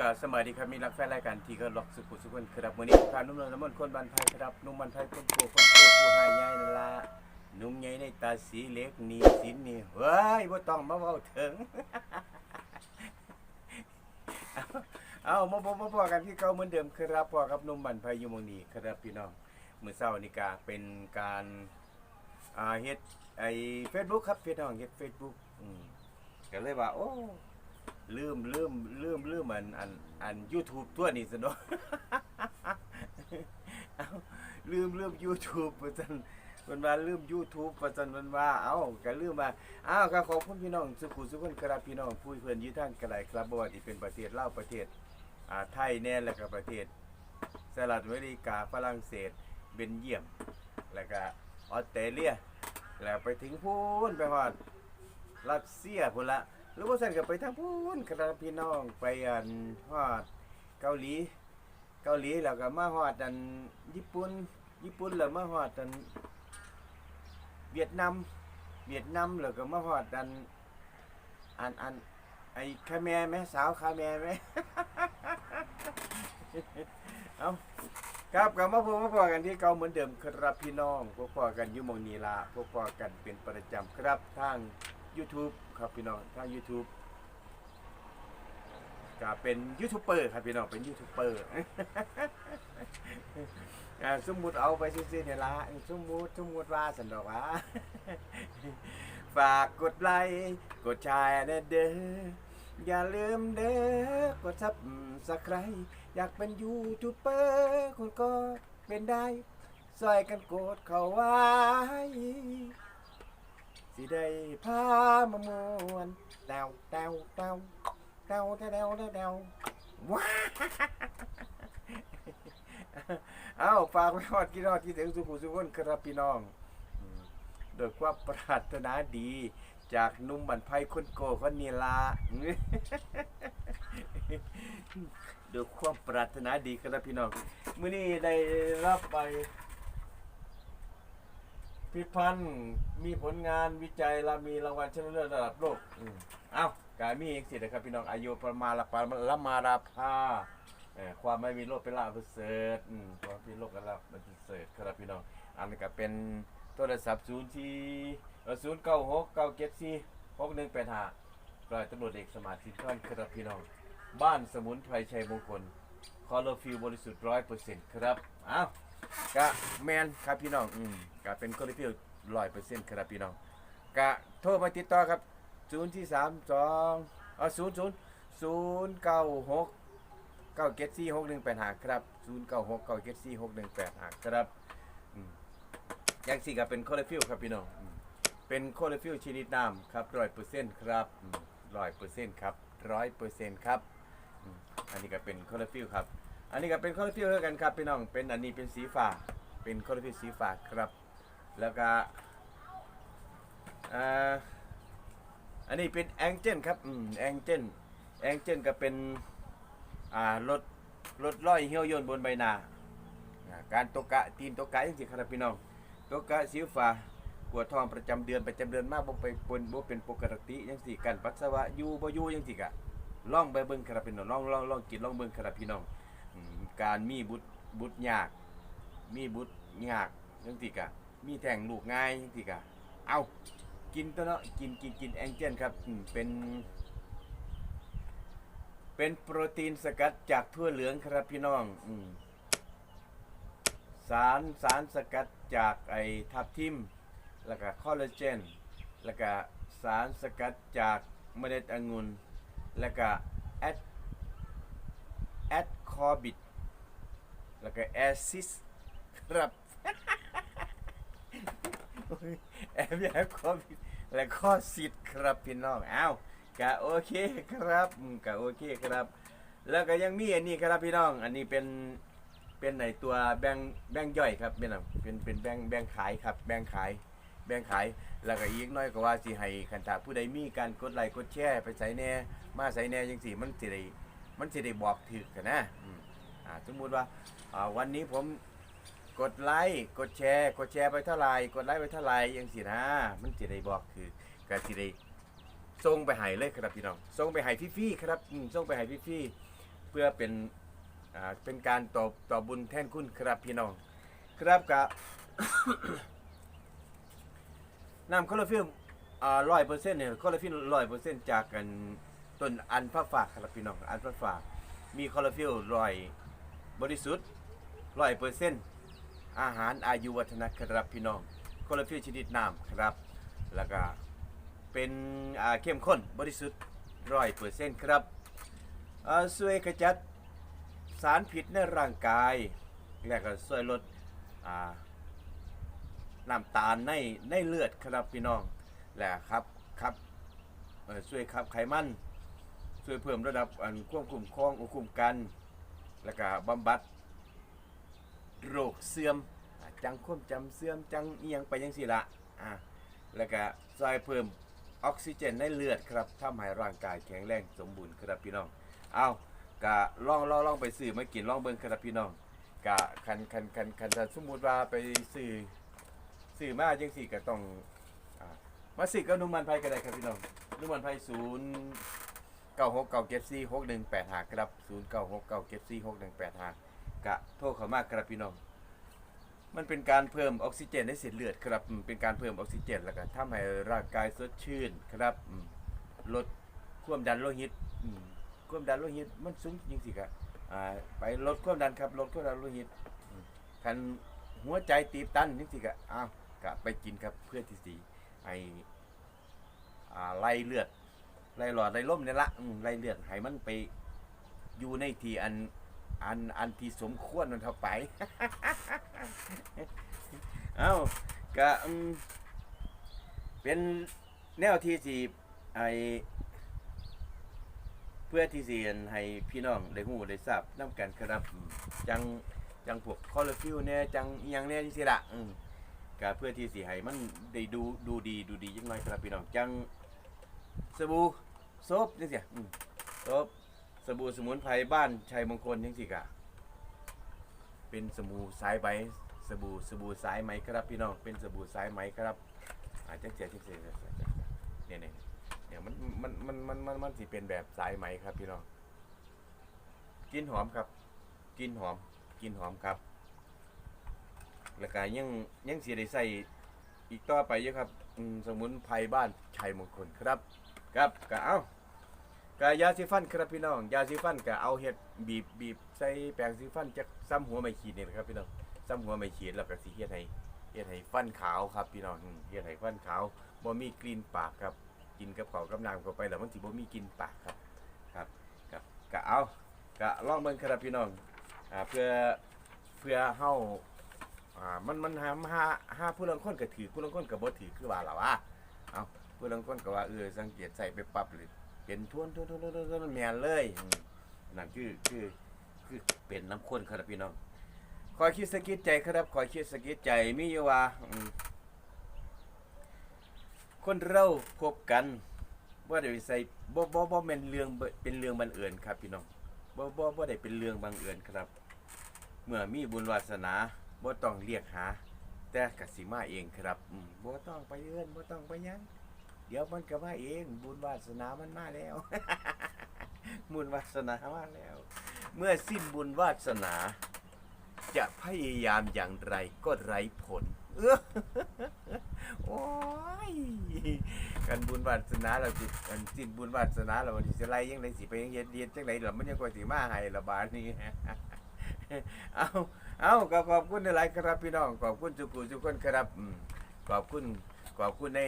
กับสมัยดีครับมีรักแฟนรายการทีก็ล็อกสุขุสุขคนครับวันนี้กานุ่มนวลน้ำมันต์คนบันไทยครับนุ่มบันไทยคนโกคนโกผู้หายใหญ่ละนุ่มใหญ่ในตาสีเล็กนี่สินนี่เฮ้ยบ่ต้องมาเว้าถึงเอามาพบมาพอกันที่เก่าเหมือนเดิมครับพอกับนุ่มบันไทยอยู่มองนี้ครับพี่น้องมือเช้านี่ก็เป็นการอ่าเฮ็ดไอ้ Facebook ครับพี่น้องเฮ็ด Facebook อืมก็เลยว่าโอ้ ลืมลืมลืมลืมอันอันอัน YouTube ตัวนี้ซะเนะเอ้าลืมลืม YouTube ว่าซั่นมันว่าลืม YouTube ว่าซั่นมันว่าเอ้าก็ลืมว่าอ้าวก็ขอบคุณพี่น้องสุขุสุขคนครับพี่น้องผู้เพิ่อนยู่ทางไกลครับบว่าสิเป็นประเทศเล่าประเทศอ่าไทยแน่แล้วก็ประเทศสหรัฐอเมริกาฝรั่งเศสเบลเยียม แล้วก็ออสเตรเลีย แล้วไปถึงพูนไปฮอดรัสเซียพุ่นละ หรือว่าสั่นก็ไปทางพูนครับพี่น้องไปอันฮอดเกาหลี เกาหลีแล้วก็มาฮอดอันญี่ปุ่น ญี่ปุ่นแล้วมาฮอดอันเวียดนาม เวียดนามแล้วก็มาฮอดอันอันอันไอ้คาแมไหมสาวคาแมไหม เอาครับกลับมาพบมาพอกันที่เก่าเหมือนเดิมครับพี่น้องพบพอกันอยู่หมองนีละพบพอกันเป็นประจำครับทาง YouTube ครับพี่น้องทาง YouTube ก็เป็นยูทูบเบอร์ครับพี่น้องเป็นยูทูบเบอร์อ่าสมมุติเอาไปซื่อเนี่ยละสมมุติสมมุติว่าสันดอกว่าฝากกดไลค์กดแชร์นเด้ออย่าลืมเด้อกดซับสไครอยากเป็นยูทูบเบอร์คนก็เป็นได้ซอยกันกดเข้าไว้ สิได้พามามวนเดาเดาเดาเดาเดาเดาเดาว้าเอาฝากไว้ฮอดกี่นอดที่ถึงสุขสุขนครับพี่น้องโดยความปรารถนาดี จากนุ่มบันไพคนโกคนนีลาโดยความปรารถนาดีครับพี่น้องเมื่อนี้ได้รับไป พิพิธภัณฑ์มีผลงานวิจัยและมีรางวัลชนะเลิศระดับโลกอืมเอ้ากายมีเองสินะครับพี่น้องอายุประมาณละปาละมาราภาเอ่อความไม่มีโรคเป็นลาภประเสริฐอืมความมีโรคเป็นลาภประเสริฐครับพี่น้อง อันนี้ก็เป็นโทรศัพท์ศูนย์ที่ศูนย์เก้าหกเก้าเจ็ดสี่หกหนึ่งแปดห้าร้อยตำรวจเอกสมาธิท่านครับพี่น้อง บ้านสมุนไพรชัยมงคลคอโลฟิลบริสุทธิ์ร้อยเปอร์เซ็นต์ครับอ้าว กะแมนครับพี่น้องอืมกะเป็นคอลิฟิลร้อยเปอร์เซ็นต์ครับพี่น้องกะโทรมาติดต่อครับศูนย์ที่สามสองเออศูนย์ศูนย์ศูนย์เก้าหกเก้าเจ็ดสี่หกหนึ่งแปดหาครับศูนย์เก้าหกเก้าเจ็ดสี่หกหนึ่งแปดหาครับอืมยังสี่กับเป็นคอลิฟิลครับพี่น้องอืมเป็นคอลิฟิลชนิดน้ำครับร้อยเปอร์เซ็นต์ครับร้อยเปอร์เซ็นต์ครับร้อยเปอร์เซ็นต์ครับอืมอันนี้ก็เป็นคอลิฟิลครับ อันนี้ก็เป็นคอร์ฟิลกันครับพี่น้อง เป็นอันนี้เป็นสีฟ้าเป็นคอร์ฟิลสีฟ้าครับ แล้วก็อ่าอันนี้เป็นแองเจิลครับอืมแองเจิลแองเจิลก็เป็นอ่ารถรถร้อยเหี่ยวยนบนใบหน้าการตกกะตีนตกกะยังสิครับพี่น้องตกกะสีฟ้าปวดท้องประจำเดือนประจำเดือนมากบ่ไปปนบ่เป็นปกติยังสิการปัสสาวะอยู่บ่อยู่ยังสิกะล่องไปเบิ่งครับพี่น้องล่องลองลองกินล่องเบิ่งครับพี่น้อง การมีบุตรบุตรยาก มีบุตรยากจังซี่กะมีแท่งลูกง่ายจังซี่กะเอากินตัวเนาะกินกินกินแองเจิลครับเป็นเป็นโปรตีนสกัดจากทั่วเหลืองครับพี่น้องอสารสารสกัดจากไอทับทิม แล้วก็คอลลาเจน แล้วก็สารสกัดจากเมล็ดองุ่น แล้วก็แอดแอดคอบิด แล้วก็แอซิสครับแอดแอดคอบิดแล้วก็ซิดครับพี่น้องอ้าวกะโอเคครับกะโอเคครับ แล้วก็ยังมีอันนี้ครับพี่น้อง อันนี้เป็นเป็นในตัวแบงแบงย่อยครับเป็นอะเป็นเป็นแบงแบงขายครับ แบงขายแบงขาย แล้วก็อีกน้อยก็ว่าสิให้คันถาผู้ใดมีการกดไลค์กดแชร์ไปใส่แน่ มาใส่แน่จังซี่มันสิได้มันจะได้บอกถึกกันนะ อ่าสมมุติว่าอ่าวันนี้ผมกดไลค์กดแชร์กดแชร์ไปเท่าไหร่กดไลค์ไปเท่าไหร่ยังสินะมันจะได้บอกถือก็สิได้ส่งไปให้เลยครับพี่น้องส่งไปให้พี่ๆครับอืมส่งไปให้พี่ๆเพื่อเป็นอ่าเป็นการตอบตอบบุญแทนคุณครับพี่น้อง ครับกะน้ำคลอโรฟิลอ่าร้อยเปอร์เซ็นต์เนี่ยคลอโรฟิลร้อยเปอร์เซ็นต์จากกันต้นอันฟ้าฝากครับพี่น้องอันฟ้าฝากมีคลอโรฟิลร้อย บริสุทธิ์ร้อยเปอร์เซ็นต์อาหารอายุวัฒนะครับพี่น้องคลอโรฟิลชนิดน้ำครับ แล้วก็เป็นเข้มข้นบริสุทธิ์ร้อยเปอร์เซ็นต์ครับช่วยขจัดสารพิษในร่างกาย และก็ช่วยลดน้ำตาลในในเลือดครับพี่น้องแหละครับครับช่วยขับไขมัน ช่วยเพิ่มระดับควบคุมคลองควบคุมกัน แล้วก็บำบัดโรคเสื่อมจังความจำเสื่อมจังเอียงไปยังสิละอ่าแล้วก็ช่วยเพิ่มออกซิเจนในเลือดครับทำให้ร่างกายแข็งแรงสมบูรณ์ครับพี่น้องเอากะลองลองลองไปซื้อมากินลองเบิ่งครับพี่น้องกะคันคันคันคันถ้าสมมุติว่าไปซื้อสื่อมาจังสี่ก็ต้องอามาสิก็นุ่มมันไพก็ได้ครับพี่น้องนุ่มมันไพศูนย์ เก้าหกเก้าเจ็ดสี่หกหนึ่งแปดหาครับศูนย์เก้าหกเก้าเจ็ดสี่หกหนึ่งแปดหากะโทษเขามากครับพี่น้อง มันเป็นการเพิ่มออกซิเจนในเส้นเลือดครับอืมเป็นการเพิ่มออกซิเจนแล้วก็ทำให้ร่างกายสดชื่นครับอืมลดความดันโลหิตอืมความดันโลหิตมันสูงจริงสิครับอ่าไปลดความดันครับลดความดันโลหิตอืมคันหัวใจตีบตันนี่สิกะอ้าวกะไปกินครับเพื่อที่สีไอ อ่าไล่เลือด ไล่หลอดไล่ล่มเนี่ยละไล่เลือดให้มันไป อยู่ในที่อัน อันอันที่สมควรมันเท่าไป เอ้ากะเป็นแนวที่สีไอเพื่อที่สีให้พี่น้องได้หูได้ทราบน้ำกันครับ จังจังพวกคอลฟิวเนี่ยจังยังเนี่ยจังซี่ละก็เพื่อที่สิให้มันได้ดูดูดีดูดีจังหน่อยครับพี่น้องจังสบู่ ซบจังซี่อืมซบสบู่สมุนไพรบ้านชัยมงคลจังซี่กะ เป็นสบู่สายใบสบู่สบู่สายไหมครับพี่น้อง เป็นสบู่สายไหมครับ อาจจะเจียจังซี่เนี่ยเนี่ยเนี่ยมันมันมันมันมันมันสิเป็นแบบสายไหมครับพี่น้องกลินหอมครับกลินหอมกลินหอมครับ แล้วก็ยังยังเสียได้ใส่อีกต่อไปเยอะครับอืมสมุนไพรบ้านชัยมงคลครับ ครับก็เอา กยาสีฟันครับพี่น้องยาสีฟันก็เอาเห็ดบีบบีบใส่แปรงสีฟันจากซ้ำหัวไม่ขีดนี่แหละครับพี่น้องซ้ำหัวไม่ขีดแล้วก็สีเฮ็ดให้เฮ็ดให้ฟันขาวครับพี่น้องเฮ็ดให้ฟันขาวบ่มีกลิ่นปากครับกินกับข้าวกับน้ำเข้าไปแล้วมันสิบ่มีกลิ่นปากครับครับครับก็เอาก็ลองเบิ่งครับพี่น้องอ่าเพื่อเพื่อเฮาอ่ามันมันหาหาหาผู้ลางคนก็ถือผู้ลางคนก็บ่ถือคือว่าล่ะว่าเอาผู้ลางคนก็ว่าเออสังเกตใส่ไปปรับเลย เป็นทวนทวนทวนทวนทวนทวนแมนเลยอืมนั่นคือคือคือเป็นน้ำข้นครับพี่น้องคอยคิดสะกิดใจครับคอยคิดสะกิดใจมีอยู่ว่าอืมคนเราพบกันว่าได้ใส่บ่บ่บ่แม่นเรื่องเป็นเรื่องบังเอิญครับ พี่น้องบ่บ่บ่ได้เป็นเรื่องบังเอิญครับ เมื่อมีบุญวาสนาบ่ต้องเรียกหา แต่กสิมาเองครับอืมบ่ต้องไปเอื้อนบ่ต้องไปหยัง เดี๋ยวมันก็มาเอง บุญวาสนามันมาแล้ว บุญวาสนามาแล้ว เมื่อสิ้นบุญวาสนา จะพยายามอย่างไรก็ไร้ผลเออโอ้ยกันบุญวาสนาเราสิกันสิ้นบุญวาสนาเราสิจะไล่ยังไงสิไปยังเฮ็ดเรียนจังไดล่ะมันยังกว่าสิมาให้ละบาดนี้เอาเอาขอบคุณหลายครับพี่น้องขอบคุณทุกผู้ทุกคนครับขอบคุณขอบคุณใน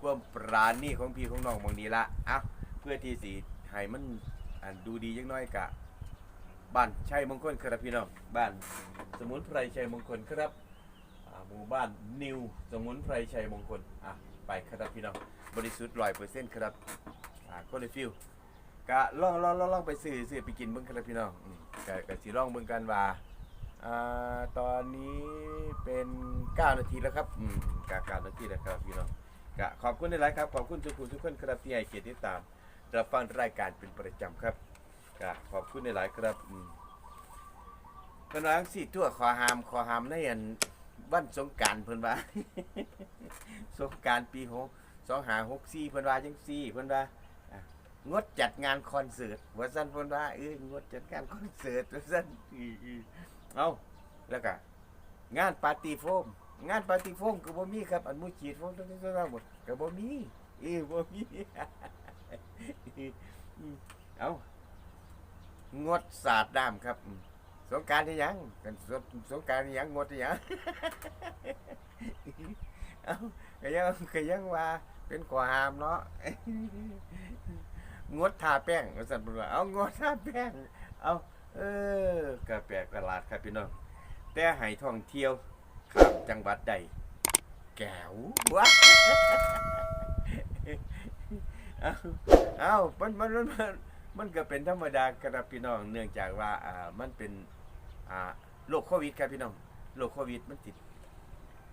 ความปราณีของพี่ของน้องบางนี้ละเอ้าเพื่อที่สิให้มันอันดูดีจังน้อยกะบ้านชัยมงคลครับพี่น้องบ้าน สมุนไพรชัยมงคลครับอ่าหมู่บ้านนิวสมุนไพรชัยมงคลอะไปครับพี่น้องบริสุทธิ์ร้อยเปอร์เซ็นต์ครับอ่าก็เลยฟิลกะล่องล่องลองลองไปซื้อซื้อไปกินเบิ่งครับพี่น้องอืมกะกะสิลองเบิ่งกันว่าอ่าตอนนี้เป็น9นาทีแล้วครับอืมกะ9นาทีแล้วครับพี่น้อง กะขอบคุณหลายๆครับขอบคุณทุกคนทุกคนครับที่ให้เกียรติติดตามรับฟังรายการเป็นประจำครับกะขอบคุณหลายๆครับอืมเพิ่นว่าจั่งสิตัวขอหามขอหามในอันวันสงกรารเพิ่นว่า สงกรารปี6 2564เพิ่นว่าจังซี่เพิ่นว่าอะงดจัดงานคอนเสิร์ตว่าซั่นเพิ่นว่าเอ้ยงดจัดงานคอนเสิร์ตว่าซั่นอีอีเอาแล้วก็งานปาร์ตี้โฟม งานปาร์ตี้โฟมก็บ่มีครับ อันมูฉีดฟมทั้งๆหมดก็บ่มีเอ้บ่มีเอางดสาดน้ำครับสงการที่ยังกันสงสงการที่ยังงดที่ยังเอาก็ยังก็ยังว่าเป็นข้อหามเนาะงดทาแป้งว่าซั่นเพิ่นว่าเอางดทาแป้งเอาเออกระแปลกประหลาดครับพี่น้องแต่ให้ท่องเที่ยว ข้ามจังหวัดใด แก้ววะเอาเอามันมันมันมันมันก็เป็นธรรมดาครับพี่น้อง เนื่องจากว่าอ่ามันเป็นอ่าโรคโควิดครับพี่น้องโรคโควิดมันติด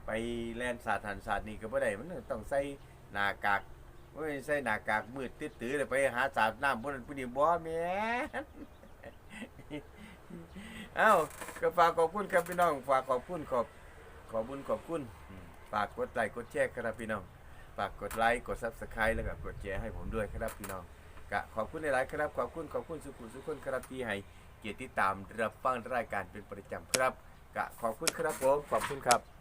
ไปแลนสาดหันสาดนี่ก็บ่ได้มันต้องใส่หน้ากากบ่ได้ใส่หน้ากากมืดตื้อๆเลยไปหาสาดน้ำบ่นั้นผู้นี้บ่แม่นเอ้าก็ฝากขอบคุณครับพี่น้อง ฝากขอบคุณขอบ ขอบุญขอบคุณฝากกดไลค์กดแชร์ครับพี่น้องฝากกดไลค์กดซับสไครต์แล้วก็กดแชร์ให้ผมด้วยครับพี่น้องกะขอบคุณในหลายๆครับขอบคุณขอบคุณสุขุมสุขคนครับที่ให้เกียรติติดตามรับฟังรายการเป็นประจำครับกะขอบคุณครับผมขอบคุณครับ